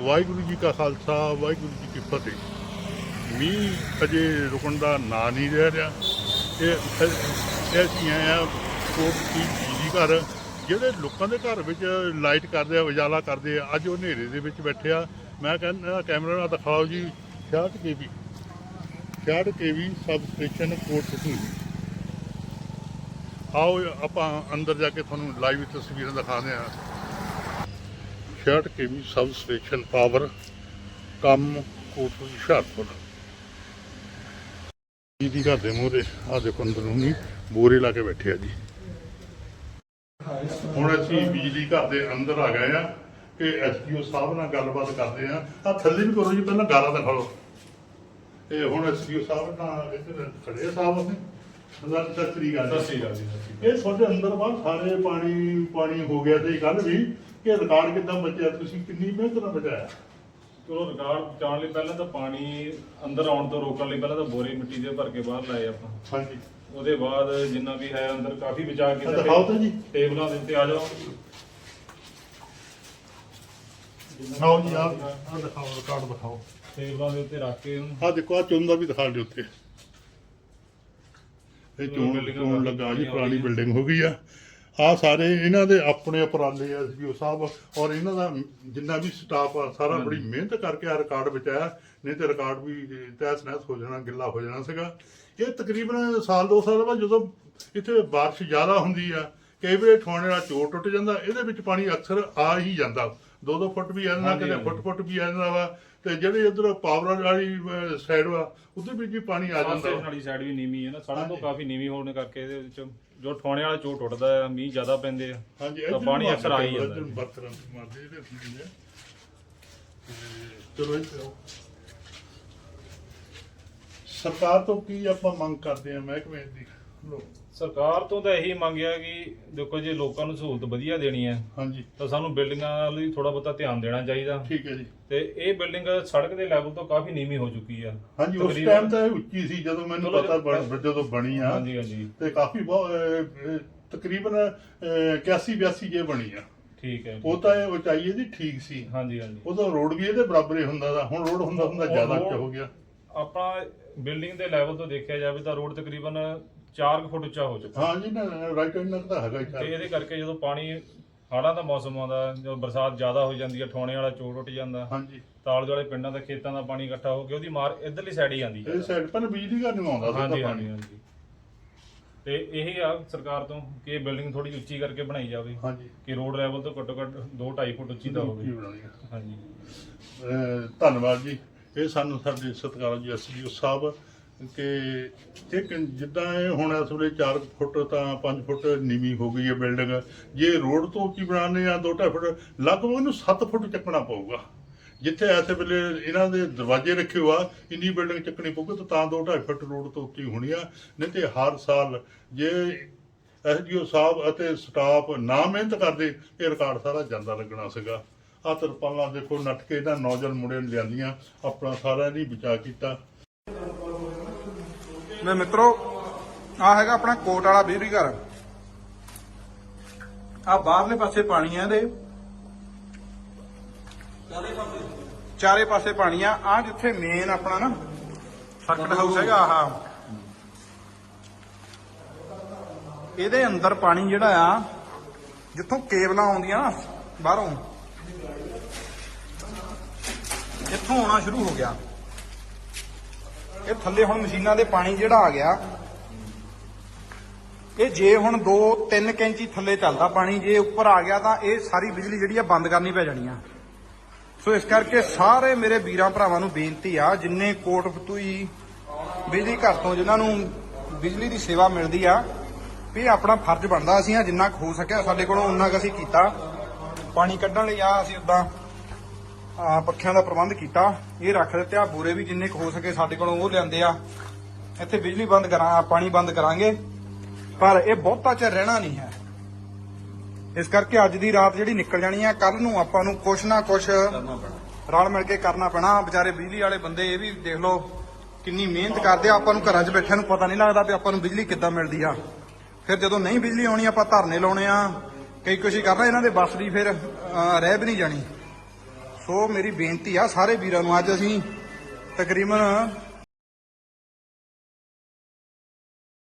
ਵਾਹਿਗੁਰੂ ਜੀ ਕਾ ਖਾਲਸਾ, ਵਾਹਿਗੁਰੂ ਜੀ ਕੀ ਫਤਿਹ। ਮੀਂਹ ਅਜੇ ਰੁਕਣ ਦਾ ਨਾਂ ਨਹੀਂ ਰਹਿ ਰਿਹਾ। ਇਹ ਇਹ ਅਸੀਂ ਆਏ ਆ ਕੋਟ ਦੀ ਘਰ, ਜਿਹੜੇ ਲੋਕਾਂ ਦੇ ਘਰ ਵਿੱਚ ਲਾਈਟ ਕਰਦੇ ਆ, ਉਜਾਲਾ ਕਰਦੇ ਆ, ਅੱਜ ਉਹ ਹਨੇਰੇ ਦੇ ਵਿੱਚ ਬੈਠੇ ਆ। ਮੈਂ ਕਹਿੰਦਾ, ਕੈਮਰਾ ਨਾਲ ਦਿਖਾਓ ਜੀ 66 ਕੇਵੀ 66 ਕੇਵੀ ਸਬ ਸਟੇਸ਼ਨ ਕੋਟ ਸਟੂਡੀ ਆਓ ਆਪਾਂ ਅੰਦਰ ਜਾ ਕੇ ਤੁਹਾਨੂੰ ਲਾਈਵ ਤਸਵੀਰਾਂ ਦਿਖਾਉਂਦੇ ਆ 66 ਕੇਵੀ ਸਬ ਸਟੇਸ਼ਨ ਪਾਵਰ ਕੰਮ ਕੋਟ ਹੁਸ਼ਿਆਰਪੁਰ। ਜੀ ਘਰ ਦੇ ਮੂਹਰੇ ਆ ਦੇਖੋ ਅੰਦਰੂਨੀ ਬੋਰੇ ਲਾ ਕੇ ਬੈਠੇ ਆ ਜੀ। ਹੁਣ ਅਸੀਂ ਬਿਜਲੀ ਘਰ ਦੇ ਅੰਦਰ ਆ ਗਏ ਆ ਕਿ ਐਸਪੀਓ ਸਾਹਿਬ ਨਾਲ ਗੱਲਬਾਤ ਕਰਦੇ ਆ। ਆ ਥੱਲੇ ਵੀ ਕਰੋ ਜੀ ਪਹਿਲਾਂ ਗਾਲਾਂ ਦਿਖਾ ਲਓ ਇਹ ਹੁਣ ਐਸਪੀਓ ਸਾਹਿਬ ਨਾਲ ਇੱਧਰ ਖੜੇ ਸਾਹਿਬ ਅਸੀਂ ਸਤਿ ਸ੍ਰੀ ਅਕਾਲ। ਸਤਿ ਸ਼੍ਰੀ ਅਕਾਲ ਜੀ, ਇਹ ਤੁਹਾਡੇ ਅੰਦਰ ਬਾਹਰ ਸਾਰੇ ਪਾਣੀ ਪਾਣੀ ਹੋ ਗਿਆ ਤੇ ਕੱਲ ਵੀ ਕਿ ਰਿਕਾਰਡ ਕਿੱਦਾਂ ਬਚਿਆ? ਤੁਸੀਂ ਕਿੰਨੀ ਮਿਹਨਤ ਨਾਲ ਬਚਾਇਆ? ਚਲੋ ਰਿਕਾਰਡ ਜਾਣ ਲਈ ਪਹਿਲਾਂ ਤਾਂ ਪਾਣੀ ਅੰਦਰ ਆਉਣ ਤੋਂ ਰੋਕਣ ਲਈ ਪਹਿਲਾਂ ਤਾਂ ਬੋਰੇ ਮਿੱਟੀ ਦੇ ਭਰ ਕੇ ਬਾਹਰ ਲਾਏ ਆਪਾਂ। ਹਾਂਜੀ। ਉਹਦੇ ਬਾਅਦ ਜਿੰਨਾ ਵੀ ਹੈ ਅੰਦਰ ਕਾਫੀ ਬਚਾਅ ਆ ਕੀਤਾ ਦਿਖਾਓ ਤਾਂ ਜੀ। ਟੇਬਲਾਂ ਦੇ ਉੱਤੇ ਆ ਜਾਓ। ਦਿਖਾਓ ਜੀ ਆ ਆ ਦਿਖਾਓ ਰਿਕਾਰਡ ਦਿਖਾਓ। ਟੇਬਲਾਂ ਦੇ ਉੱਤੇ ਰੱਖ ਕੇ ਉਹਨੂੰ। ਆ ਦੇਖੋ ਆ ਚੁੰਦਾ ਵੀ ਦਿਖਾ ਦਿਓ ਉੱਤੇ ਇਹ ਚੋਣ ਚੋਣ ਲੱਗਾ ਜੀ ਪੁਰਾਣੀ ਬਿਲਡਿੰਗ ਹੋ ਗਈ ਆ। ਆ ਸਾਰੇ ਇਹਨਾਂ ਦੇ ਆਪਣੇ ਉਪਰਾਲੇ ਆ ਐਸਪੀਓ ਸਾਹਿਬ ਔਰ ਇਹਨਾਂ ਦਾ ਜਿੰਨਾ ਵੀ ਸਟਾਫ ਆ ਸਾਰਾ ਬੜੀ ਮਿਹਨਤ ਕਰਕੇ ਆ ਰਿਕਾਰਡ ਬਚਾਇਆ ਨਹੀਂ ਤੇ ਰਿਕਾਰਡ ਵੀ ਤਹਿਸ ਨਹਿਸ ਹੋ ਜਾਣਾ ਗਿੱਲਾ ਹੋ ਜਾਣਾ ਸੀਗਾ ਇਹ ਤਕਰੀਬਨ ਸਾਲ ਦੋ ਸਾਲ ਬਾਅਦ ਜਦੋਂ ਇੱਥੇ ਬਾਰਿਸ਼ ਜ਼ਿਆਦਾ ਹੁੰਦੀ ਆ ਕਈ ਵੇਲੇ ਠੋਣੇ ਨਾਲ ਚੋਰ ਟੁੱਟ ਜਾਂਦਾ ਇਹਦੇ ਵਿੱਚ ਪਾਣੀ ਅਕਸਰ ਆ ਹੀ ਜਾਂਦਾ ਦੋ ਦੋ ਫੁੱਟ ਵੀ ਆ ਜਾਂਦਾ। ਫੁੱਟ ਫੁੱਟ ਵੀ ਆ ਜਾਂਦਾ ਵਾ ਤੇ ਜਿਹੜੇ ਇਧਰ ਪਾਵਰ ਵਾਲੀ ਸਾਈਡ ਵਾ ਵਿੱਚ ਵੀ ਪਾਣੀ ਆ ਜਾਂਦਾ। ਵਾਲੀ ਸਾਈਡ ਵੀ ਨੀਵੀਂ ਹੈ ਨਾ ਸੜਕ ਤੋਂ। ਕਾਫੀ ਨੀਵੀਂ ਹੋਣ ਕਰਕੇ ਇਹਦੇ ਵਿੱਚ ਜੋ ਠੋਣੇ ਵਾਲਾ ਚੋਟ ਟੁੱਟਦਾ ਹੈ ਮੀਂਹ ਜ਼ਿਆਦਾ ਪੈਂਦੇ ਆ ਹਾਂਜੀ ਤਾਂ ਪਾਣੀ ਅਕਸਰ ਆ ਹੀ ਜਾਂਦਾ ਬਰਤਨਾਂ ਮਾਰਦੇ ਇਹਦੇ ਹੁੰਦੇ ਆ। ਤੇ ਚਲੋ ਇੱਥੇ ਆਓ। ਸਰਕਾਰ ਤੋਂ ਕੀ ਆਪਾਂ ਮੰਗ ਕਰਦੇ ਆ ਮਹਿਕਮੇ ਦੀ? ਸਰਕਾਰ ਤੋਂ ਤਾਂ ਇਹੀ ਮੰਗਿਆ ਕਿ ਦੇਖੋ ਜੇ ਲੋਕਾਂ ਨੂੰ ਸਹੂਲਤ ਵਧੀਆ ਦੇਣੀ ਹੈ ਹਾਂਜੀ। ਤਾਂ ਸਾਨੂੰ ਬਿਲਡਿੰਗਾਂ ਲਈ ਥੋੜਾ ਬਹੁਤਾ ਧਿਆਨ ਦੇਣਾ ਚਾਹੀਦਾ। ਠੀਕ ਹੈ ਜੀ। ਤੇ ਇਹ ਬਿਲਡਿੰਗ ਸੜਕ ਦੇ ਲੈਵਲ ਤੋਂ ਕਾਫੀ ਨੀਵੀਂ ਹੋ ਚੁੱਕੀ ਆ ਹਾਂਜੀ ਉਸ ਤਕਰੀਬਨ- ਟਾਈਮ ਤਾਂ ਇਹ ਉੱਚੀ ਸੀ ਜਦੋਂ ਮੈਨੂੰ ਚਲੋ ਪਤਾ ਬਣ- ਜਦੋਂ ਬਣੀ ਆ। ਹਾਂਜੀ ਹਾਂਜੀ। ਤੇ ਕਾਫੀ ਬਹੁਤ ਅਹ, ਅਹ, ਤਕਰੀਬਨ 81 82 ਜੇ ਬਣੀ ਆ। ਠੀਕ ਹੈ। ਉਹ ਤਾਂ ਇਹ ਉਚਾਈ ਇਹਦੀ ਠੀਕ ਸੀ। ਹਾਂਜੀ ਹਾਂਜੀ। ਉਦੋਂ ਰੋਡ ਵੀ ਇਹਦੇ ਬਰਾਬਰ ਹੀ ਹੁੰਦਾ ਦਾ। ਹੁਣ ਰੋਡ ਹੁੰਦਾ ਹੁੰਦਾ ਉਹ ਜ਼ਿਆਦਾ ਉੱਚਾ ਹੋ ਗਿਆ। ਆਪਾਂ ਬਿਲਡਿੰਗ ਦੇ ਲੈਵਲ ਤੋਂ ਦੇਖਿਆ ਜਾਵੇ ਤਾਂ ਰੋਡ ਤਕਰੀਬਨ 4 ਫੁੱਟ ਉੱਚਾ ਹੋ ਚੁੱਕਾ ਹਾਂ ਜੀ ਨਾ ਰਾਈਟ ਹੈਂਡ ਤਾਂ ਹੈਗਾ ਹੀ ਤੇ ਇਹਦੇ ਕਰਕੇ ਜਦੋਂ ਪਾਣੀ ਹਾੜਾਂ ਦਾ ਮੌਸਮ ਆਉਂਦਾ ਜਦੋਂ ਬਰਸਾਤ ਜ਼ਿਆਦਾ ਹੋ ਜਾਂਦੀ ਹੈ ਠੋਣੇ ਵਾਲਾ ਚੋੜ ਉੱਟ ਜਾਂਦਾ। ਹਾਂਜੀ ਤਾਲ ਦੁਆਲੇ ਪਿੰਡਾਂ ਦੇ ਖੇਤਾਂ ਦਾ ਪਾਣੀ ਇਕੱਠਾ ਹੋ ਕੇ ਉਹਦੀ ਮਾਰ ਇਧਰਲੀ ਸਾਈਡ ਹੀ ਆਉਂਦੀ ਹੈ। ਇਹ ਸਾਈਡ ਪਰ ਬਿਜਲੀ ਘਰ ਨੂੰ ਆਉਂਦਾ ਹਾਂਜੀ ਹਾਂਜੀ ਪਾਣੀ। ਹਾਂਜੀ ਤੇ ਇਹ ਆ ਸਰਕਾਰ ਤੋਂ ਕਿ ਇਹ ਬਿਲਡਿੰਗ ਥੋੜੀ ਉੱਚੀ ਕਰਕੇ ਬਣਾਈ ਜਾਵੇ ਹਾਂਜੀ ਕਿ ਰੋਡ ਲੈਵਲ ਤੋਂ ਘੱਟੋ ਘੱਟ 2.5 ਫੁੱਟ ਉੱਚੀ ਕੀ ਹੋਵੇ। ਬਣਾਉਣੀ ਆ। ਹਾਂਜੀ। ਅਹ ਧੰਨਵਾਦ ਜੀ। ਇਹ ਸਾਨੂੰ ਸਾਡੇ ਸਤਿਕਾਰਯੋਗ ਐਸਡੀਓ ਸਾਹਿਬ ਕਿ ਇੱਕ ਜਿੱਦਾਂ ਇਹ ਹੁਣ ਇਸ ਵੇਲੇ 4 ਫੁੱਟ ਤਾਂ 5 ਫੁੱਟ ਨੀਵੀਂ ਹੋ ਗਈ ਹੈ ਬਿਲਡਿੰਗ। ਜੇ ਰੋਡ ਤੋਂ ਉੱਚੀ ਬਣਾਉਣੇ ਆ 2.5 ਫੁੱਟ, ਲਗਭਗ ਇਹਨੂੰ 7 ਫੁੱਟ ਚੱਕਣਾ ਪਊਗਾ। ਜਿੱਥੇ ਐਸੇ ਵੇਲੇ ਇਹਨਾਂ ਦੇ ਦਰਵਾਜ਼ੇ ਰੱਖੇ ਹੋਆ ਇੰਨੀ ਬਿਲਡਿੰਗ ਚੱਕਣੀ ਪਊਗੀ ਤਾਂ ਤਾਂ 2.5 ਫੁੱਟ ਰੋਡ ਤੋਂ ਉੱਚੀ ਹੋਣੀ ਆ। ਨਹੀਂ ਤੇ ਹਰ ਸਾਲ ਜੇ ਐਸਡੀਓ ਸਾਹਿਬ ਅਤੇ ਸਟਾਫ ਨਾ ਮਿਹਨਤ ਕਰਦੇ, ਇਹ ਰਿਕਾਰਡ ਸਾਰਾ ਜਾਂਦਾ ਲੱਗਣਾ ਸੀਗਾ। ਆ ਤਰਪਾਲਾਂ ਦੇਖੋ, ਨੱਠ ਕੇ ਇਹਨਾਂ ਨੌਜਵਾਨ ਮੁੰਡੇ ਨੂੰ ਲਿਆਂਦੀਆਂ, ਆਪਣਾ ਸਾਰਾ ਨਹੀਂ ਬਚਾ ਕੀਤਾ। ਮੇ ਮਿੱਤਰੋ ਆ ਹੈਗਾ ਆਪਣਾ ਕੋਟ ਵਾਲਾ ਬਿਜਲੀ ਘਰ। ਆ ਬਾਹਰਲੇ ਪਾਸੇ ਪਾਣੀ ਆ ਇਹਦੇ। ਚਾਰੇ ਪਾਸੇ। ਪਾਣੀ ਆ। ਆ ਜਿੱਥੇ ਮੇਨ ਆਪਣਾ ਨਾ ਸਰਕਟ ਹਾਊਸ ਹੈਗਾ ਆਹ। ਇਹਦੇ ਅੰਦਰ ਪਾਣੀ ਜਿਹੜਾ ਆ ਜਿੱਥੋਂ ਕੇਬਲਾਂ ਆਉਂਦੀਆਂ ਨਾ ਬਾਹਰੋਂ ਇੱਥੋਂ ਆਉਣਾ ਸ਼ੁਰੂ ਹੋ ਗਿਆ। ਇਹ ਥੱਲੇ ਹੁਣ ਮਸ਼ੀਨਾਂ ਦੇ ਪਾਣੀ ਜਿਹੜਾ ਆ ਗਿਆ, ਇਹ ਜੇ ਹੁਣ 2-3 ਕੈਂਚੀ ਥੱਲੇ ਚੱਲਦਾ ਪਾਣੀ, ਜੇ ਉੱਪਰ ਆ ਗਿਆ ਤਾਂ ਇਹ ਸਾਰੀ ਬਿਜਲੀ ਜਿਹੜੀ ਆ ਬੰਦ ਕਰਨੀ ਪੈ ਜਾਣੀ ਆ। ਸੋ ਇਸ ਕਰਕੇ ਸਾਰੇ ਮੇਰੇ ਵੀਰਾਂ ਭਰਾਵਾਂ ਨੂੰ ਬੇਨਤੀ ਆ, ਜਿੰਨੇ ਕੋਟ ਫਤੂਈ ਬਿਜਲੀ ਘਰ ਤੋਂ ਜਿਨ੍ਹਾਂ ਨੂੰ ਬਿਜਲੀ ਦੀ ਸੇਵਾ ਮਿਲਦੀ ਆ, ਵੀ ਆਪਣਾ ਫਰਜ਼ ਬਣਦਾ ਅਸੀਂ ਆ ਜਿੰਨਾ ਕੁ ਹੋ ਸਕਿਆ ਸਾਡੇ ਕੋਲੋਂ ਉਨਾ ਕੁ ਅਸੀਂ ਕੀਤਾ। ਪਾਣੀ ਕੱਢਣ ਲਈ ਆ ਅਸੀਂ ਉਦਾਂ ਪੱਖਿਆਂ ਦਾ ਪ੍ਰਬੰਧ ਕੀਤਾ। ਇਹ ਰੱਖ ਦਿੱਤੇ ਆ ਬੂਰੇ ਵੀ ਜਿੰਨੇ ਕੁ ਹੋ ਸਕੇ ਸਾਡੇ ਕੋਲੋਂ ਉਹ ਲਿਆਂਦੇ ਆ। ਇੱਥੇ ਬਿਜਲੀ ਬੰਦ ਕਰਾਂ ਪਾਣੀ ਬੰਦ ਕਰਾਂਗੇ। ਪਰ ਇਹ ਬਹੁਤਾ ਚਿਰ ਰਹਿਣਾ ਨਹੀਂ ਹੈ। ਇਸ ਕਰਕੇ ਅੱਜ ਦੀ ਰਾਤ ਜਿਹੜੀ ਨਿਕਲ ਜਾਣੀ ਆ ਕੱਲ ਨੂੰ ਆਪਾਂ ਨੂੰ ਕੁਛ ਨਾ ਕੁਛ ਰਲ ਮਿਲ ਕੇ ਕਰਨਾ ਪੈਣਾ। ਵਿਚਾਰੇ ਬਿਜਲੀ ਵਾਲੇ ਬੰਦੇ ਇਹ ਵੀ ਦੇਖ ਲਓ ਕਿੰਨੀ ਮਿਹਨਤ ਕਰਦੇ ਆ। ਆਪਾਂ ਨੂੰ ਘਰਾਂ 'ਚ ਬੈਠਿਆਂ ਨੂੰ ਪਤਾ ਨਹੀਂ ਲੱਗਦਾ ਵੀ ਆਪਾਂ ਨੂੰ ਬਿਜਲੀ ਕਿੱਦਾਂ ਮਿਲਦੀ ਆ। ਫਿਰ ਜਦੋਂ ਨਹੀਂ ਬਿਜਲੀ ਆਉਣੀ ਆਪਾਂ ਧਰਨੇ ਲਾਉਣੇ ਆ। ਕਈ ਕੁਛ ਹੀ ਕਰਨਾ ਇਹਨਾਂ ਦੇ ਬੱਸ ਦੀ ਫਿਰ ਰਹਿ ਵੀ ਨਹੀਂ ਜਾਣੀ। ਸੋ ਮੇਰੀ ਬੇਨਤੀ ਆ ਸਾਰੇ ਵੀਰਾਂ ਨੂੰ ਅੱਜ ਅਸੀਂ ਤਕਰੀਬਨ